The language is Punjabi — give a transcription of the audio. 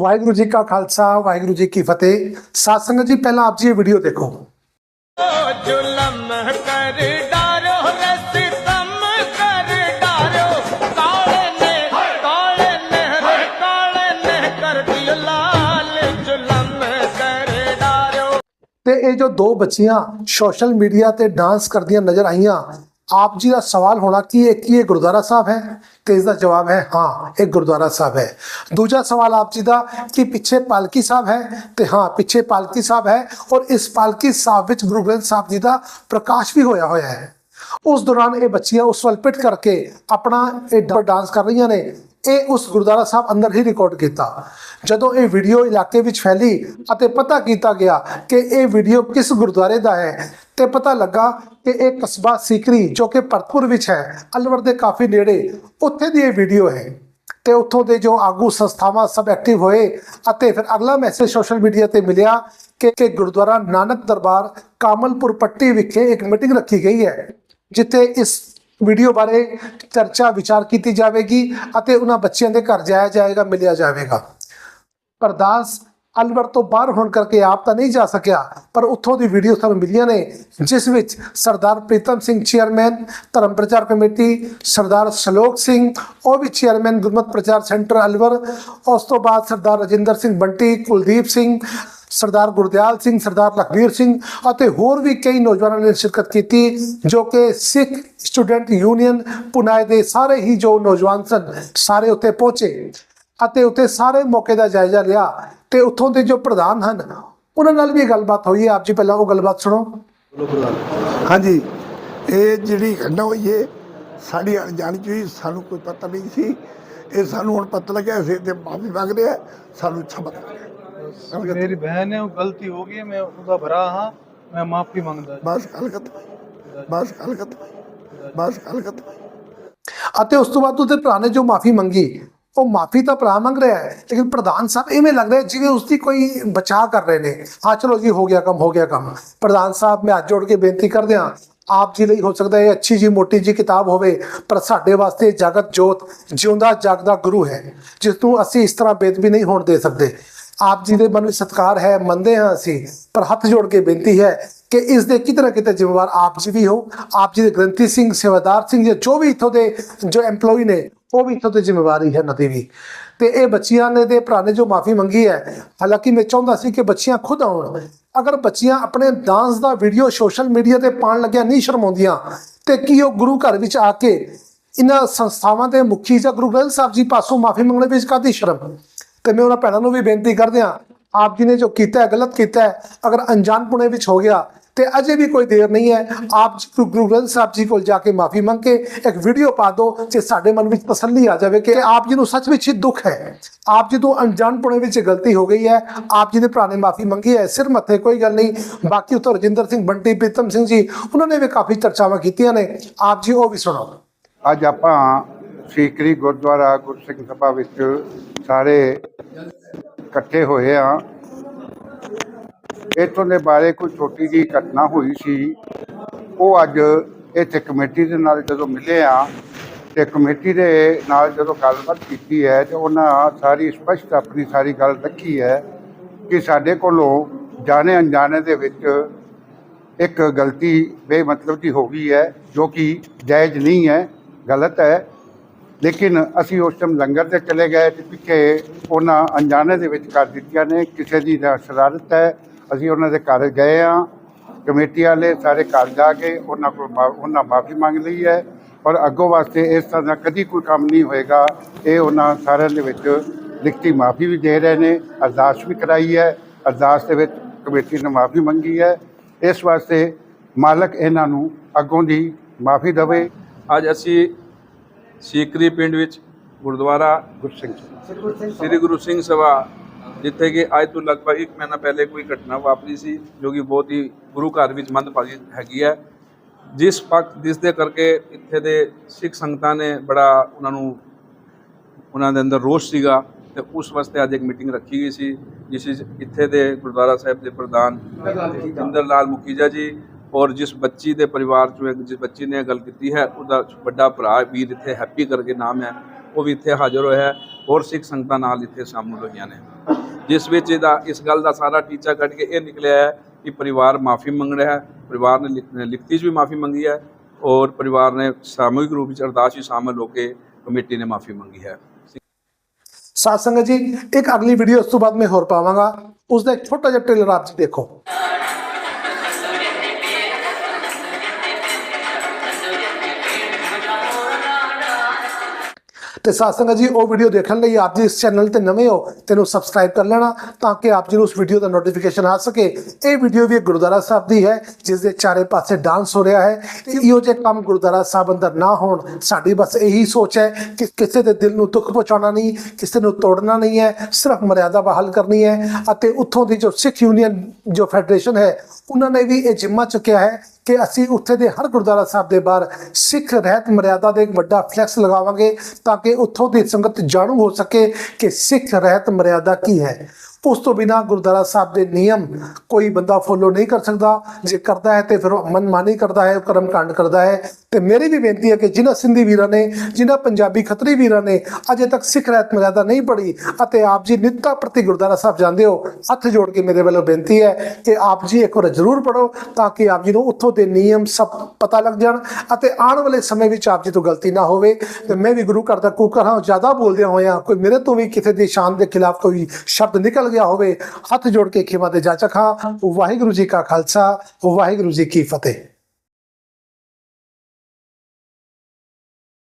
ਵਾਹਿਗੁਰੂ ਜੀ ਕਾ ਖਾਲਸਾ ਵਾਹਿਗੁਰੂ ਜੀ ਕੀ ਫਤਿਹ। ਸਾਧ ਸੰਗਤ ਜੀ ਪਹਿਲਾਂ ਆਪ ਜੀ ਇਹ ਵੀਡੀਓ ਦੇਖੋ। ਤੇ ਇਹ ਜੋ ਦੋ ਬੱਚੀਆਂ ਸੋਸ਼ਲ ਮੀਡੀਆ ਤੇ ਡਾਂਸ ਕਰਦੀਆਂ ਨਜ਼ਰ ਆਈਆਂ ਆਪ ਜੀ ਦਾ ਸਵਾਲ ਹੋਣਾ ਕਿ ਇਹ ਕੀ ਇਹ ਗੁਰਦੁਆਰਾ ਸਾਹਿਬ ਹੈ? ਤੇ ਇਸ ਦਾ ਜਵਾਬ ਹੈ, ਹਾਂ, ਇਹ ਗੁਰਦੁਆਰਾ ਸਾਹਿਬ ਹੈ। ਦੂਜਾ ਸਵਾਲ ਆਪ ਜੀ ਦਾ, ਕਿ ਪਿੱਛੇ ਪਾਲਕੀ ਸਾਹਿਬ ਹੈ? ਤੇ ਹਾਂ, ਪਿੱਛੇ ਪਾਲਕੀ ਸਾਹਿਬ ਹੈ ਔਰ ਇਸ ਪਾਲਕੀ ਸਾਹਿਬ ਵਿੱਚ ਗੁਰੂ ਗ੍ਰੰਥ ਸਾਹਿਬ ਜੀ ਦਾ ਪ੍ਰਕਾਸ਼ ਵੀ ਹੋਇਆ ਹੋਇਆ ਹੈ। ਉਸ ਦੌਰਾਨ ਇਹ ਬੱਚੀਆਂ ਉਸ ਵੱਲ ਪਿੱਟ ਕਰਕੇ ਆਪਣਾ ਇਹ ਡਾਂਸ ਕਰ ਰਹੀਆਂ ਨੇ। ਇਹ ਉਸ ਗੁਰਦੁਆਰਾ ਸਾਹਿਬ ਅੰਦਰ ਹੀ ਰਿਕਾਰਡ ਕੀਤਾ। ਜਦੋਂ ਇਹ ਵੀਡੀਓ ਇਲਾਕੇ ਵਿੱਚ ਫੈਲੀ ਅਤੇ ਪਤਾ ਕੀਤਾ ਗਿਆ ਕਿ ਇਹ ਵੀਡੀਓ ਕਿਸ ਗੁਰਦੁਆਰੇ ਦਾ ਹੈ ਤੇ ਪਤਾ ਲੱਗਾ ਕਿ ਇਹ ਕਸਬਾ ਸੀਕਰੀ ਜੋ ਕਿ ਭਰਤਪੁਰ ਵਿੱਚ ਹੈ, ਅਲਵਰ ਦੇ ਕਾਫੀ ਨੇੜੇ ਉੱਥੇ ਦੀ ਇਹ ਵੀਡੀਓ ਹੈ। ਤੇ ਉੱਥੋਂ ਦੇ ਜੋ ਆਗੂ ਸੰਸਥਾਵਾਂ ਸਭ ਐਕਟਿਵ ਹੋਏ ਅਤੇ ਫਿਰ ਅਗਲਾ ਮੈਸੇਜ ਸੋਸ਼ਲ ਮੀਡੀਆ ਤੇ ਮਿਲਿਆ ਕਿ ਕਿ ਗੁਰਦੁਆਰਾ ਨਾਨਕ ਦਰਬਾਰ ਕਾਮਲਪੁਰ ਪੱਟੀ ਵਿਖੇ ਇੱਕ ਮੀਟਿੰਗ ਰੱਖੀ ਗਈ ਹੈ, ਜਿੱਥੇ ਇਸ ਵੀਡੀਓ ਬਾਰੇ ਚਰਚਾ ਵਿਚਾਰ ਕੀਤੀ ਜਾਵੇਗੀ ਅਤੇ ਉਹਨਾਂ ਬੱਚਿਆਂ ਦੇ ਘਰ ਜਾਇਆ ਜਾਏਗਾ, ਮਿਲਿਆ ਜਾਵੇਗਾ। ਪਰਦਾਸ ਅਲਵਰ ਤੋਂ ਬਾਹਰ ਹੋਣ ਕਰਕੇ ਆਪ ਤਾਂ ਨਹੀਂ ਜਾ ਸਕਿਆ, ਪਰ ਉੱਥੋਂ ਦੀ ਵੀਡੀਓ ਸਾਨੂੰ ਮਿਲੀਆਂ ਨੇ, ਜਿਸ ਵਿੱਚ ਸਰਦਾਰ ਪ੍ਰੀਤਮ ਸਿੰਘ ਚੇਅਰਮੈਨ ਧਰਮ ਪ੍ਰਚਾਰ ਕਮੇਟੀ, ਸਰਦਾਰ ਸ਼ਲੋਕ ਸਿੰਘ, ਉਹ ਵੀ ਚੇਅਰਮੈਨ ਗੁਰਮਤ ਪ੍ਰਚਾਰ ਸੈਂਟਰ ਅਲਵਰ, ਉਸ ਤੋਂ ਬਾਅਦ ਸਰਦਾਰ ਰਜਿੰਦਰ ਸਿੰਘ ਬੰਟੀ, ਕੁਲਦੀਪ ਸਿੰਘ, ਸਰਦਾਰ ਗੁਰਦਿਆਲ ਸਿੰਘ, ਸਰਦਾਰ ਲਖਵੀਰ ਸਿੰਘ ਅਤੇ ਹੋਰ ਵੀ ਕਈ ਨੌਜਵਾਨਾਂ ਨੇ ਸ਼ਿਰਕਤ ਕੀਤੀ, ਜੋ ਕਿ ਸਿੱਖ ਸਟੂਡੈਂਟ ਯੂਨੀਅਨ ਪੁਨਾਏ ਦੇ ਸਾਰੇ ਹੀ ਜੋ ਨੌਜਵਾਨ ਸਨ, ਸਾਰੇ ਉੱਥੇ ਪਹੁੰਚੇ ਅਤੇ ਉੱਥੇ ਸਾਰੇ ਮੌਕੇ ਦਾ ਜਾਇਜ਼ਾ ਲਿਆ। ਤੇ ਉੱਥੋਂ ਦੇ ਜੋ ਪ੍ਰਧਾਨ ਹਨ ਉਹਨਾਂ ਨਾਲ ਵੀ ਗੱਲਬਾਤ ਹੋਈ ਹੈ। ਆਪ ਜੀ ਪਹਿਲਾਂ ਉਹ ਗੱਲਬਾਤ ਸੁਣੋ। ਹਾਂਜੀ। ਇਹ ਜਿਹੜੀ ਘਟਨਾ ਹੋਈ ਹੈ ਸਾਡੀ ਅਣਜਾਣ ਚ ਹੋਈ ਸਾਨੂੰ ਕੋਈ ਪਤਾ ਨਹੀਂ ਸੀ। ਇਹ ਸਾਨੂੰ ਹੁਣ ਪਤਾ ਲੱਗਿਆ ਸੀ ਤੇ ਮਾਫੀ ਮੰਗ ਰਿਹਾ ਸਾਨੂੰ ਲੱਗਿਆ ਮੇਰੀ ਬਹਿਨ ਹੈ। ਉਹ ਗਲਤੀ ਹੋ ਗਈ ਹੈ, ਮੈਂ ਉਹਦਾ ਭਰਾ ਹਾਂ ਮੈਂ ਮਾਫੀ ਮੰਗਦਾ ਬਸ ਗੱਲ ਖਤਮ ਬਸ ਗੱਲ ਖਤਮ ਬਸ ਗੱਲ ਖਤਮ ਅਤੇ ਉਸ ਤੋਂ ਬਾਅਦ ਉਹਦੇ ਭਰਾ ਨੇ ਜੋ ਮਾਫੀ ਮੰਗੀ ਉਹ ਮਾਫੀ ਤਾਂ ਭਰਾ ਮੰਗ ਰਿਹਾ ਹੈ, ਲੇਕਿਨ ਪ੍ਰਧਾਨ ਸਾਹਿਬ ਇਵੇਂ ਲੱਗ ਰਿਹਾ ਜਿਵੇਂ ਉਸ ਦੀ ਕੋਈ ਬਚਾਅ ਕਰ ਰਹੇ ਨੇ। ਹਾਂ, ਚਲੋ ਜੀ, ਹੋ ਗਿਆ ਕੰਮ, ਹੋ ਗਿਆ ਕੰਮ। ਪ੍ਰਧਾਨ ਸਾਹਿਬ, ਮੈਂ ਹੱਥ ਜੋੜ ਕੇ ਬੇਨਤੀ ਕਰਦੇ ਹਾਂ, ਆਪ ਜੀ ਲਈ ਹੋ ਸਕਦਾ ਹੈ ਅੱਛੀ ਜੀ ਮੋਟੀ ਜੀ ਕਿਤਾਬ ਹੋਵੇ, ਪਰ ਸਾਡੇ ਵਾਸਤੇ ਜਗਤ ਜੋਤ, ਜਿਉਂਦਾ ਜਗਦਾ ਗੁਰੂ ਹੈ, ਜਿਸ ਨੂੰ ਅਸੀਂ ਇਸ ਤਰ੍ਹਾਂ ਬੇਦਬੀ ਨਹੀਂ ਹੋਣ ਦੇ ਸਕਦੇ। ਆਪ ਜੀ ਦੇ ਮਨ ਵਿੱਚ ਸਤਿਕਾਰ ਹੈ, ਮੰਨਦੇ ਹਾਂ ਅਸੀਂ, ਪਰ ਹੱਥ ਜੋੜ ਕੇ ਬੇਨਤੀ ਹੈ ਕਿ ਇਸ ਦੇ ਕਿਤੇ ਨਾ ਕਿਤੇ ਜ਼ਿੰਮੇਵਾਰ ਆਪ ਜੀ ਵੀ ਹੋ, ਆਪ ਜੀ ਦੇ ਗ੍ਰੰਥੀ ਸਿੰਘ, ਸੇਵਾਦਾਰ ਸਿੰਘ ਜਾਂ ਜੋ ਵੀ ਇੱਥੋਂ ਦੇ ਜੋ EMPLOYE ਨੇ, ਉਹ ਵੀ ਇੱਥੋਂ ਤੇ ਜ਼ਿੰਮੇਵਾਰੀ ਹੈ ਇਹਨਾਂ ਦੀ ਵੀ। ਤੇ ਇਹ ਬੱਚੀਆਂ ਨੇ ਦੇ ਭਰਾ ਨੇ ਜੋ ਮਾਫੀ ਮੰਗੀ ਹੈ, ਹਾਲਾਂਕਿ ਮੈਂ ਚਾਹੁੰਦਾ ਸੀ ਕਿ ਬੱਚੀਆਂ ਖੁਦ ਆਉਣ। ਅਗਰ ਬੱਚੀਆਂ ਆਪਣੇ ਡਾਂਸ ਦਾ ਵੀਡੀਓ ਸੋਸ਼ਲ ਮੀਡੀਆ ਤੇ ਪਾਉਣ ਲੱਗਿਆ, ਨਹੀਂ ਸ਼ਰਮਾਉਂਦੀਆਂ, ਤੇ ਕੀ ਉਹ ਗੁਰੂ ਘਰ ਵਿੱਚ ਆ ਕੇ ਇਹਨਾਂ ਸੰਸਥਾਵਾਂ ਦੇ ਮੁਖੀ ਜਾਂ ਗੁਰੂ ਗ੍ਰੰਥ ਸਾਹਿਬ ਜੀ ਪਾਸੋਂ ਮਾਫੀ ਮੰਗਣ ਵਿੱਚ ਕਾਦੀ ਸ਼ਰਮ? ਤੇ ਮੈਂ ਉਹਨਾਂ ਭੈਣਾਂ ਨੂੰ ਵੀ ਬੇਨਤੀ ਕਰਦੇ ਹਾਂ ਆਪ ਜੀ ਨੇ ਜੋ ਕੀਤਾ ਹੈ, ਗਲਤ ਕੀਤਾ ਹੈ, ਅਗਰ ਅਣਜਾਣਪੁਣੇ ਵਿੱਚ ਹੋ ਗਿਆ ਤੇ ਅਜੇ ਵੀ ਕੋਈ ਦੇਰ ਨਹੀਂ ਹੈ। ਆਪ ਜੀ ਗੁਰੂ ਗ੍ਰੰਥ ਸਾਹਿਬ ਜੀ ਕੋਲ ਜਾ ਕੇ ਮਾਫੀ ਮੰਗ ਕੇ ਇੱਕ ਵੀਡੀਓ ਪਾ ਦਿਓ ਤੇ ਸਾਡੇ ਮਨ ਵਿੱਚ ਤਸੱਲੀ ਆ ਜਾਵੇ ਕਿ ਆਪ ਜੀ ਨੂੰ ਸੱਚ ਵਿੱਚ ਹੀ ਦੁੱਖ ਹੈ। ਆਪ ਜੀ ਤੋਂ ਅਣਜਾਣਪੁਣੇ ਵਿੱਚ ਗਲਤੀ ਹੋ ਗਈ ਹੈ। ਆਪ ਜੀ ਦੇ ਭਰਾ ਨੇ ਮਾਫੀ ਮੰਗੀ ਹੈ। ਸਿਰ ਮੱਥੇ ਕੋਈ ਗੱਲ ਨਹੀਂ। ਬਾਕੀ ਉੱਤੋਂ ਰਜਿੰਦਰ ਸਿੰਘ ਬੰਟੀ, ਪ੍ਰੀਤਮ ਸਿੰਘ ਜੀ, ਉਹਨਾਂ ਨੇ ਵੀ ਕਾਫੀ ਚਰਚਾਵਾਂ ਕੀਤੀਆਂ ਨੇ। ਆਪ ਜੀ ਉਹ ਵੀ ਸੁਣਾਓ ਅੱਜ ਆਪਾਂ ਸੀਕਰੀ ਗੁਰਦੁਆਰਾ ਗੁਰਸਿੱਖ ਸਭਾ ਵਿੱਚ ਸਾਰੇ ਇਕੱਠੇ ਹੋਏ ਆ ਇੱਥੋਂ ਦੇ ਬਾਰੇ ਕੋਈ ਛੋਟੀ ਜੀ ਘਟਨਾ ਹੋਈ ਸੀ, ਉਹ ਅੱਜ ਇੱਥੇ ਕਮੇਟੀ ਦੇ ਨਾਲ ਜਦੋਂ ਮਿਲੇ ਆ, ਤੇ ਕਮੇਟੀ ਦੇ ਨਾਲ ਜਦੋਂ ਗੱਲਬਾਤ ਕੀਤੀ ਹੈ, ਤੇ ਉਹਨਾਂ ਸਾਰੀ ਸਪਸ਼ਟ ਆਪਣੀ ਸਾਰੀ ਗੱਲ ਰੱਖੀ ਹੈ ਕਿ ਸਾਡੇ ਕੋਲੋਂ ਜਾਣੇ ਅਣਜਾਣੇ ਦੇ ਵਿੱਚ ਇੱਕ ਗਲਤੀ ਬੇਮਤਲਬ ਦੀ ਹੋ ਗਈ ਹੈ, ਜੋ ਕਿ ਜਾਇਜ਼ ਨਹੀਂ ਹੈ, ਗਲਤ ਹੈ। ਲੇਕਿਨ ਅਸੀਂ ਉਸ ਟਾਈਮ ਲੰਗਰ ਤੇ ਚਲੇ ਗਏ ਤੇ ਪਿੱਛੇ ਉਹਨਾਂ ਅਣਜਾਣੇ ਦੇ ਵਿੱਚ ਕਰ ਦਿੱਤੀਆਂ ਨੇ, ਕਿਸੇ ਦੀ ਸ਼ਰਾਰਤ ਹੈ ਅਸੀਂ ਉਹਨਾਂ ਦੇ ਘਰ ਗਏ ਆ ਕਮੇਟੀ ਵਾਲੇ ਸਾਰੇ ਘਰ ਜਾ ਕੇ ਉਹਨਾਂ ਕੋਲ ਉਹਨਾਂ ਮਾਫੀ ਮੰਗ ਲਈ ਹੈ। ਔਰ ਅੱਗੋਂ ਵਾਸਤੇ ਇਸ ਤਰ੍ਹਾਂ ਦਾ ਕਦੀ ਕੋਈ ਕੰਮ ਨਹੀਂ ਹੋਏਗਾ। ਇਹ ਉਹਨਾਂ ਸਾਰਿਆਂ ਦੇ ਵਿੱਚ ਲਿਖਤੀ ਮਾਫੀ ਵੀ ਦੇ ਰਹੇ ਨੇ ਅਰਦਾਸ ਵੀ ਕਰਾਈ ਹੈ। ਅਰਦਾਸ ਦੇ ਵਿੱਚ ਕਮੇਟੀ ਨੇ ਮਾਫੀ ਮੰਗੀ ਹੈ। ਇਸ ਵਾਸਤੇ ਮਾਲਕ ਇਹਨਾਂ ਨੂੰ ਅੱਗੋਂ ਦੀ ਮਾਫੀ ਦੇਵੇ। ਅੱਜ ਅਸੀਂ ਸੀਕਰੀ ਪਿੰਡ ਵਿੱਚ ਗੁਰਦੁਆਰਾ ਗੁਰਸਿੰਘ ਸ੍ਰੀ ਗੁਰੂ ਸਿੰਘ ਸਭਾ ਜਿੱਥੇ ਕਿ ਅੱਜ ਤੋਂ ਲਗਭਗ ਇੱਕ ਮਹੀਨਾ ਪਹਿਲੇ ਕੋਈ ਘਟਨਾ ਵਾਪਰੀ ਸੀ, ਜੋ ਕਿ ਬਹੁਤ ਹੀ ਗੁਰੂ ਘਰ ਵਿੱਚ ਮੰਦਭਾਗੀ ਹੈਗੀ ਹੈ। ਜਿਸ ਪੱਖ, ਜਿਸ ਦੇ ਕਰਕੇ ਇੱਥੇ ਦੇ ਸਿੱਖ ਸੰਗਤਾਂ ਨੇ ਬੜਾ ਉਹਨਾਂ ਨੂੰ, ਉਹਨਾਂ ਦੇ ਅੰਦਰ ਰੋਸ਼ ਸੀਗਾ ਤੇ ਉਸ ਵਾਸਤੇ ਅੱਜ ਇੱਕ ਮੀਟਿੰਗ ਰੱਖੀ ਗਈ ਸੀ, ਜਿਸ ਵਿੱਚ ਇੱਥੇ ਦੇ ਗੁਰਦੁਆਰਾ ਸਾਹਿਬ ਦੇ ਪ੍ਰਧਾਨ ਜਿੰਦਰ ਲਾਲ ਮੁਖੀਜਾ ਜੀ ਔਰ ਜਿਸ ਬੱਚੀ ਦੇ ਪਰਿਵਾਰ ਚੋਂ ਇੱਕ, ਜਿਸ ਬੱਚੀ ਨੇ ਗੱਲ ਕੀਤੀ ਹੈ, ਉਹਦਾ ਵੱਡਾ ਭਰਾ ਵੀਰ ਇੱਥੇ ਹੈਪੀ ਕਰਕੇ ਨਾਮ ਹੈ, ਉਹ ਵੀ ਇੱਥੇ ਹਾਜ਼ਰ ਹੋਇਆ ਹੈ ਹੋਰ ਸਿੱਖ ਸੰਗਤਾਂ ਨਾਲ ਇੱਥੇ ਸ਼ਾਮਲ ਹੋਈਆਂ ਨੇ। ਜਿਸ ਵਿੱਚ ਇਹਦਾ ਇਸ ਗੱਲ ਦਾ ਸਾਰਾ ਟੀਚਾ ਕੱਢ ਕੇ ਇਹ ਨਿਕਲਿਆ ਹੈ ਕਿ ਪਰਿਵਾਰ ਮਾਫੀ ਮੰਗ ਰਿਹਾ ਹੈ, ਪਰਿਵਾਰ ਨੇ ਲਿਖ- ਲਿਖਤੀ 'ਚ ਵੀ ਮਾਫੀ ਮੰਗੀ ਹੈ ਔਰ ਪਰਿਵਾਰ ਨੇ ਸਾਮੂਹਿਕ ਰੂਪ ਵਿੱਚ ਅਰਦਾਸ 'ਚ ਸ਼ਾਮਲ ਹੋ ਕੇ ਕਮੇਟੀ ਨੇ ਮਾਫੀ ਮੰਗੀ ਹੈ। ਸਾਧ ਸੰਗਤ ਜੀ, ਇੱਕ ਅਗਲੀ ਵੀਡੀਓ ਉਸ ਤੋਂ ਬਾਅਦ ਮੈਂ ਹੋਰ ਪਾਵਾਂਗਾ। ਉਸ ਦਾ ਇੱਕ ਛੋਟਾ ਜਿਹਾ ਟ੍ਰੇਲਰ ਆਪ ਜੀ ਦੇਖੋ। ਤੇ ਸਾਧ ਸੰਗਤ ਜੀ, ਉਹ ਵੀਡੀਓ ਦੇਖਣ ਲਈ ਆਪ ਜੀ ਇਸ ਚੈਨਲ ਤੇ ਨਵੇਂ ਹੋ, ਤੈਨੂੰ ਸਬਸਕ੍ਰਾਈਬ ਕਰ ਲੈਣਾ ਤਾਂ ਕਿ ਆਪ ਜੀ ਨੂੰ ਉਸ ਵੀਡੀਓ ਦਾ ਨੋਟੀਫਿਕੇਸ਼ਨ ਆ ਸਕੇ। ਇਹ ਵੀਡੀਓ ਵੀ ਗੁਰਦੁਆਰਾ ਸਾਹਿਬ ਦੀ ਹੈ, ਜਿਸ ਦੇ ਚਾਰੇ ਪਾਸੇ ਡਾਂਸ ਹੋ ਰਿਹਾ ਹੈ। ਇਹੋ ਜਿਹੇ ਕੰਮ ਗੁਰਦੁਆਰਾ ਸਾਹਿਬ ਅੰਦਰ ਨਾ ਹੋਣ, ਸਾਡੀ ਬਸ ਇਹੀ ਸੋਚ ਹੈ ਕਿ ਕਿਸੇ ਦੇ ਦਿਲ ਨੂੰ ਦੁੱਖ ਪਹੁੰਚਾਉਣਾ ਨਹੀਂ, ਕਿਸੇ ਨੂੰ ਤੋੜਨਾ ਨਹੀਂ ਹੈ, ਸਿਰਫ ਮਰਿਆਦਾ ਬਹਾਲ ਕਰਨੀ ਹੈ। ਅਤੇ ਉੱਥੋਂ ਦੀ ਜੋ ਸਿੱਖ ਯੂਨੀਅਨ ਜੋ ਫੈਡਰੇਸ਼ਨ ਹੈ, ਉਹਨਾਂ ਨੇ ਵੀ ਇਹ ਜਿੰਮਾ ਚੁੱਕਿਆ ਹੈ ਕਿ ਅਸੀਂ ਉੱਥੇ ਦੇ ਹਰ ਗੁਰਦੁਆਰਾ ਸਾਹਿਬ ਦੇ ਬਾਹਰ ਸਿੱਖ ਰਹਿਤ ਮਰਿਆਦਾ ਦੇ ਇੱਕ ਵੱਡਾ ਫਲੈਕਸ ਲਗਾਵਾਂਗੇ ਤਾਂ ਕਿ ਉੱਥੋਂ ਦੀ ਸੰਗਤ ਜਾਣੂ ਹੋ ਸਕੇ ਕਿ ਸਿੱਖ ਰਹਿਤ ਮਰਿਆਦਾ ਕੀ ਹੈ। ਉਸ ਤੋਂ ਬਿਨਾ ਗੁਰਦੁਆਰਾ ਸਾਹਿਬ ਦੇ ਨਿਯਮ ਕੋਈ ਬੰਦਾ ਫੋਲੋ ਨਹੀਂ ਕਰ ਸਕਦਾ। ਜੇ ਕਰਦਾ ਹੈ ਤੇ ਫਿਰ ਉਹ ਮਨਮਾਨੀ ਕਰਦਾ ਹੈ, ਕਰਮ ਕਾਂਡ ਕਰਦਾ ਹੈ। ਤੇ ਮੇਰੀ ਵੀ ਬੇਨਤੀ ਹੈ ਕਿ ਜਿਨ੍ਹਾਂ ਸਿੰਧੀ ਵੀਰਾਂ ਨੇ, ਜਿਨ੍ਹਾਂ ਪੰਜਾਬੀ ਖੱਤਰੀ ਵੀਰਾਂ ਨੇ ਅਜੇ ਤੱਕ ਸਿੱਖ ਰਹਿਤ ਮਰਿਆਦਾ ਨਹੀਂ ਪੜ੍ਹੀ ਅਤੇ ਆਪ ਜੀ ਨਿੱਤਾ ਪ੍ਰਤੀ ਗੁਰਦੁਆਰਾ ਸਾਹਿਬ ਜਾਂਦੇ ਹੋ, ਹੱਥ ਜੋੜ ਕੇ ਮੇਰੇ ਵੱਲੋਂ ਬੇਨਤੀ ਹੈ ਕਿ ਆਪ ਜੀ ਇੱਕ ਵਾਰ ਜ਼ਰੂਰ ਪੜੋ ਤਾਂ ਕਿ ਆਪ ਜੀ ਨੂੰ ਉੱਥੋਂ ਦੇ ਨਿਯਮ ਸਭ ਪਤਾ ਲੱਗ ਜਾਣ ਅਤੇ ਆਉਣ ਵਾਲੇ ਸਮੇਂ ਵਿੱਚ ਆਪ ਜੀ ਤੋਂ ਗਲਤੀ ਨਾ ਹੋਵੇ। ਤੇ ਮੈਂ ਵੀ ਗੁਰੂ ਘਰ ਦਾ ਕੂਕਰ ਹਾਂ, ਜ਼ਿਆਦਾ ਬੋਲਦਿਆਂ ਹੋਇਆਂ ਕੋਈ ਮੇਰੇ ਤੋਂ ਵੀ ਕਿਸੇ ਦੀ ਸ਼ਾਨ ਦੇ ਖਿਲਾਫ ਕੋਈ ਸ਼ਬਦ ਨਿਕਲ ਗਿਆ ਹੋਵੇ ਹੱਥ ਜੋੜ ਕੇ ਖਿਮਾ ਤੇ ਜਾਚਕ ਹਾਂ। ਵਾਹਿਗੁਰੂ ਜੀ ਕਾ ਖਾਲਸਾ ਵਾਹਿਗੁਰੂ ਜੀ ਕੀ ਫਤਿਹ।